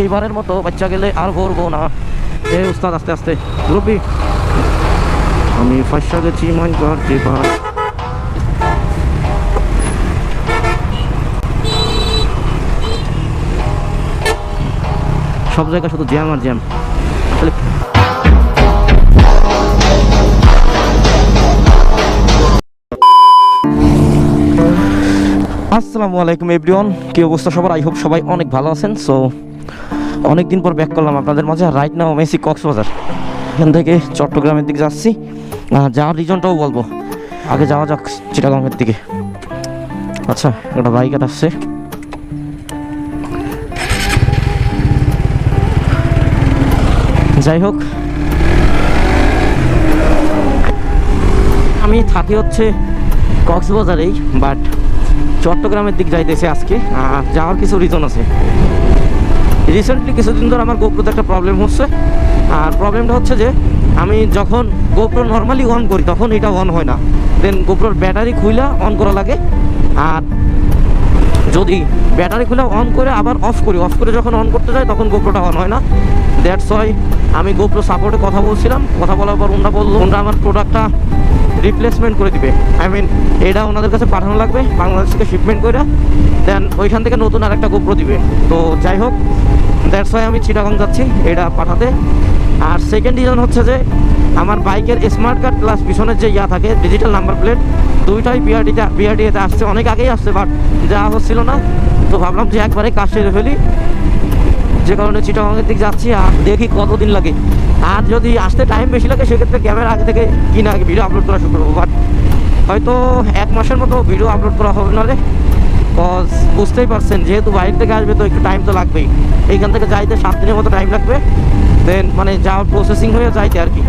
এইবারের মতো বাচ্চা গেলে আর ভরবো না। এ উস্তাদ, আস্তে আস্তে। রবি, আমি ফাঁসা গেছি সব জায়গায় শুধু জ্যাম আর জ্যাম। আসসালামু আলাইকুম, এভরিওয়ান। কি অবস্থা সবার? আই হোপ সবাই অনেক ভালো আছেন। সো অনেক দিন পর ব্যাক করলাম আপনাদের মাঝে। রাইট নাও মেসি কক্সবাজার। এখান থেকে চট্টগ্রামের দিকে যাচ্ছি। যাওয়ার রিজনটাও বলব। আগে যাওয়া যাক চিটাগাংয়ের দিকে। আচ্ছা একটা বাইক আসছে। যাই হোক। আমি থাকি হচ্ছে কক্সবাজারেই বাট চট্টগ্রামের দিক যাইতেছে আজকে। আর যাওয়ার কিছু রিজন আছে। রিসেন্টলি কিছুদিন ধরে আমার গোপ্রোতে একটা প্রবলেম হচ্ছে। আর প্রবলেমটা হচ্ছে যে, আমি যখন গোপ্রো নর্মালি অন করি, তখন এটা অন হয় না। দেন গোপ্রোর ব্যাটারি খুইলা অন করা লাগে। আর যদি ব্যাটারি খুলে অন করে আবার অফ করি। অফ করে যখন অন করতে যাই, তখন গোপ্রোটা অন হয় না? দ্যাটস ওয়াই আমি গোপ্রো সাপোর্টে কথা বলছিলাম। কথা বলার পর ওনারা বলল ওনারা আমার প্রোডাক্টটা রিপ্লেসমেন্ট করে দিবে। আই মিন এটা ওনাদের কাছে পাঠানো লাগবে বাংলাদেশ থেকে শিপমেন্ট করে দেন ওইখান থেকে নতুন আর একটা গোপ্রো দিবে। তো যাই হোক দ্যাটস ওয়াই আমি চিটাগং যাচ্ছি, এটা পাঠাতে। আর সেকেন্ড রিজন হচ্ছে যে, আমার বাইকের স্মার্ট কার্ড প্লাস পিছনের যে ইয়া থাকে ডিজিটাল নাম্বার প্লেট দুইটাই বিআরডিতে বিআরডিএতে আসছে। অনেক আগেই আসছে বাট যা হচ্ছিল না তো ভাবলাম যে একবারে কাজ সেরে ফেলি। যে কারণে চিটাগাংয়ের দিক যাচ্ছি আর দেখি কতদিন লাগে। আর যদি আসতে টাইম বেশি লাগে, সেক্ষেত্রে ক্যামেরা আগে থেকে কিনে আগে ভিডিও আপলোড করা শুরু করব। বাট হয়তো এক মাসের মতো ভিডিও আপলোড করা হবে না রে। কজ বুঝতেই পারছেন, যেহেতু বাইরে থেকে আসবে তো একটু টাইম তো লাগবেই। এইখান থেকে যাইতে সাত দিনের মতো টাইম লাগবে। দেন মানে যাওয়ার প্রসেসিং হয়ে যাইতে আর কি।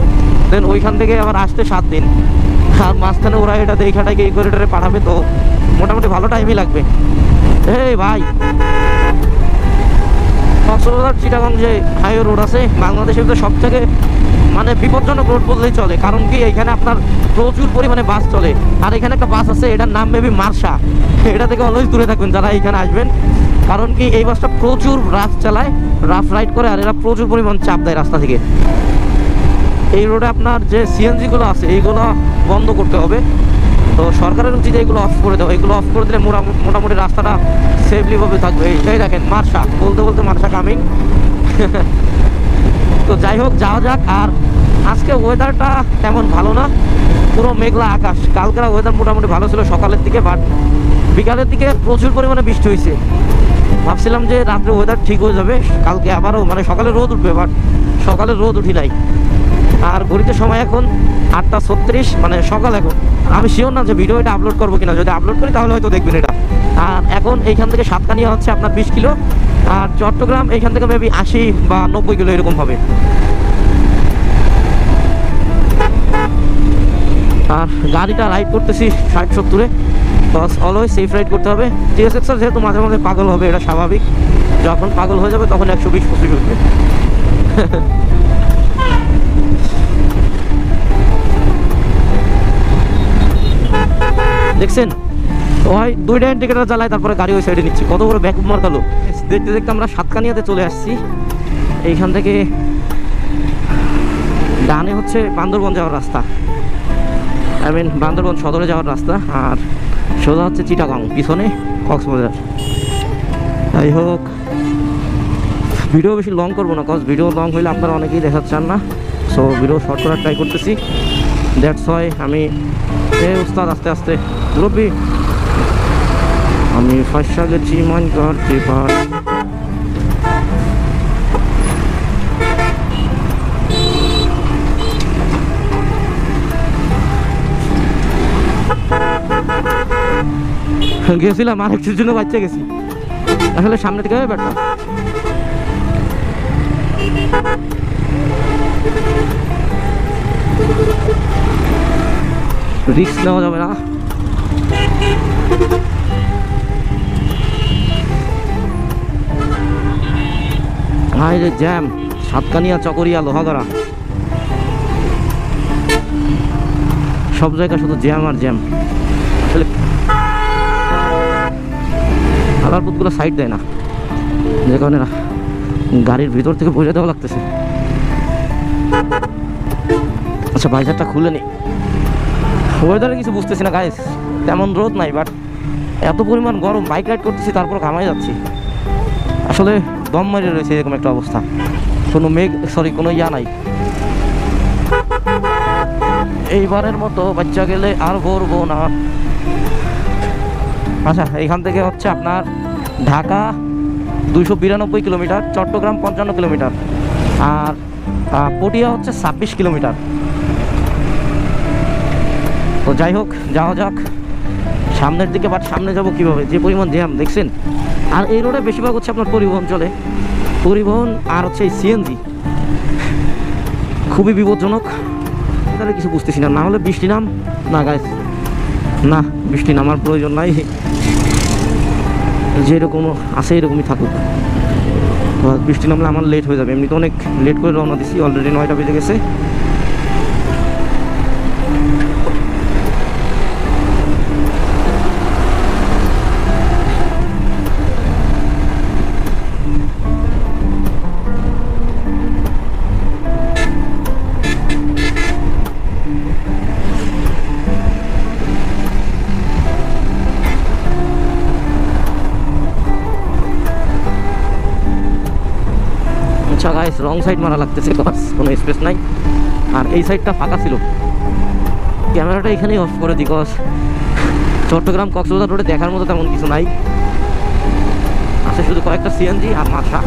দেন ওইখান থেকে আবার আসতে সাত দিন। আর মাঝখানে ওরা এটা এইখানটাকে এই করিডোরে পাঠাবে তো মোটামুটি ভালো টাইমই লাগবে। এই ভাই। কক্সবাজার যে হাইওয়ে রোড আছে, বাংলাদেশের তো সব থেকে মানে বিপজ্জনক রোড বললেই চলে। কারণ কি এখানে আপনার প্রচুর পরিমাণে বাস চলে। আর এখানে একটা বাস আছে, এটার নাম মেবি মার্শা। এটা থেকে অলওয়েজ দূরে থাকবেন যারা এখানে আসবেন। কারণ কি, এই বাসটা প্রচুর রাফ চালায়, রাফ রাইড করে, আর এরা প্রচুর পরিমাণ চাপ দেয় রাস্তা থেকে। এই রোডে আপনার যে সিএনজিগুলো আছে, এইগুলো বন্ধ করতে হবে। তো সরকারের উচিত এইগুলো অফ করে দেওয়া। এগুলো অফ করে দিলে মোটা- মোটামুটি রাস্তাটা সেফলিভাবে থাকবে। এই- এই দেখেন, মার্শা। বলতে বলতে মার্শা কামিং তো যাই হোক, যাওয়া যাক। আর আজকে ওয়েদারটা তেমন ভালো না। পুরো মেঘলা আকাশ। কালকের ওয়েদার মোটামুটি ভালো ছিল সকালের দিকে বাট বিকালের দিকে প্রচুর পরিমাণে বৃষ্টি হয়েছে। ভাবছিলাম যে রাত্রে ওয়েদার ঠিক হয়ে যাবে। কালকে আবারও মানে সকালে রোদ উঠবে বাট সকালে রোদ উঠি নাই। আর ঘড়িতে সময় এখন আটটা ছত্রিশ মানে সকাল এখন। আমি শিওর না যে ভিডিও এটা আপলোড করব কিনা। যদি আপলোড করি তাহলে হয়তো দেখবেন এটা। আর এখন এইখান থেকে সাতকানিয়া হচ্ছে আপনার বিশ কিলো। আর চট্টগ্রাম এইখান থেকে মেবি আশি বা নব্বই কিলো এরকম হবে। আর গাড়িটা রাইড করতেছি ষাট সত্তরে। বাস অলওয়েজ সেফ রাইড করতে হবে। টিএসএক্স যেহেতু মাঝে মাঝে পাগল হবে, এটা স্বাভাবিক। যখন পাগল হয়ে যাবে তখন একশো বিশ পঁচিশ উঠবে। দেখছেন? ওই দুইটা ইন্ডিকেটার জ্বালায়, তারপরে গাড়ি ওই সাইডে নিচ্ছি। কত বড় ব্যাক মার্কালো দেখতে দেখতে আমরা সাতকানিয়াতে চলে আসছি। এইখান থেকে ডানে হচ্ছে বান্দরবন যাওয়ার রাস্তা। আই মিন বান্দরবন সদরে যাওয়ার রাস্তা। আর সোজা হচ্ছে চিটাগাং, পিছনে কক্সবাজার। যাই হোক ভিডিও বেশি লং করব না কজ ভিডিও লং হইলে আপনারা অনেকেই দেখাচ্ছেন না। সো ভিডিও শর্ট করার ট্রাই করতেছি। দ্যাটস হয় আমি এ উস্তাদ আস্তে আস্তে। মুরব্বী আমি ফাঁসা গেছি মন করতে পার গেছিলাম আর একটুর জন্য বাচ্চা গেছি। আসলে সামনে থেকে হবে রিস্ক নেওয়া যাবে না। হাই রে জ্যাম, সাতকানিয়া, চকরিয়া, লোহাগড়া। সব জায়গায় শুধু জ্যাম আর জ্যাম। আসলে আলারপুতগুলো সাইড দেয় না। যে কারণে গাড়ির ভিতর থেকে বোঝা দেওয়া লাগতেছে। আচ্ছা বাইজারটা খুলে নি। ওয়েদারে কিছু বুঝতেছি না গাইস তেমন রোদ নাই বাট এত পরিমাণ গরম বাইক রাইড করতেছি, তারপর ঘামাই যাচ্ছি। আসলে দম মারি রয়েছে, এরকম একটা অবস্থা। কোনো মেঘ সরি কোনো ইয়া নাই। এইবারের মতো বাচ্চা গেলে আর ভরবো না। আচ্ছা এখান থেকে হচ্ছে আপনার ঢাকা দুইশো বিরানব্বই কিলোমিটার, চট্টগ্রাম পঞ্চান্ন কিলোমিটার। আর পটিয়া হচ্ছে ছাব্বিশ কিলোমিটার। তো যাই হোক, যাওয়া যাক। সামনের দিকে বাট সামনে যাব কীভাবে? যে পরিমাণ জ্যাম, দেখছেন? আর এই রোডে বেশিরভাগ হচ্ছে আপনার পরিবহন চলে। পরিবহন আর হচ্ছে সিএনজি খুবই বিপজ্জনক। তাহলে কিছু বুঝতেছি না। না হলে বৃষ্টি নাম? না গাইস না, বৃষ্টি নামার প্রয়োজন নাই। যেরকম আছে, এরকমই থাকুক। বৃষ্টি নামলে আমার লেট হয়ে যাবে। এমনি তো অনেক লেট করে রওনা দিছি। অলরেডি নয়টা বেজে গেছে। আচ্ছা গাইস রং সাইড মারা লাগতেছে বাস কোনো স্পেস নাই। আর এই সাইডটা ফাঁকা ছিল। ক্যামেরাটা এখানেই অফ করে দিই কস চট্টগ্রাম কক্সবাজার রোডে দেখার মতো তেমন কিছু নাই। আছে শুধু কয়েকটা সিএনজি আর মাথা।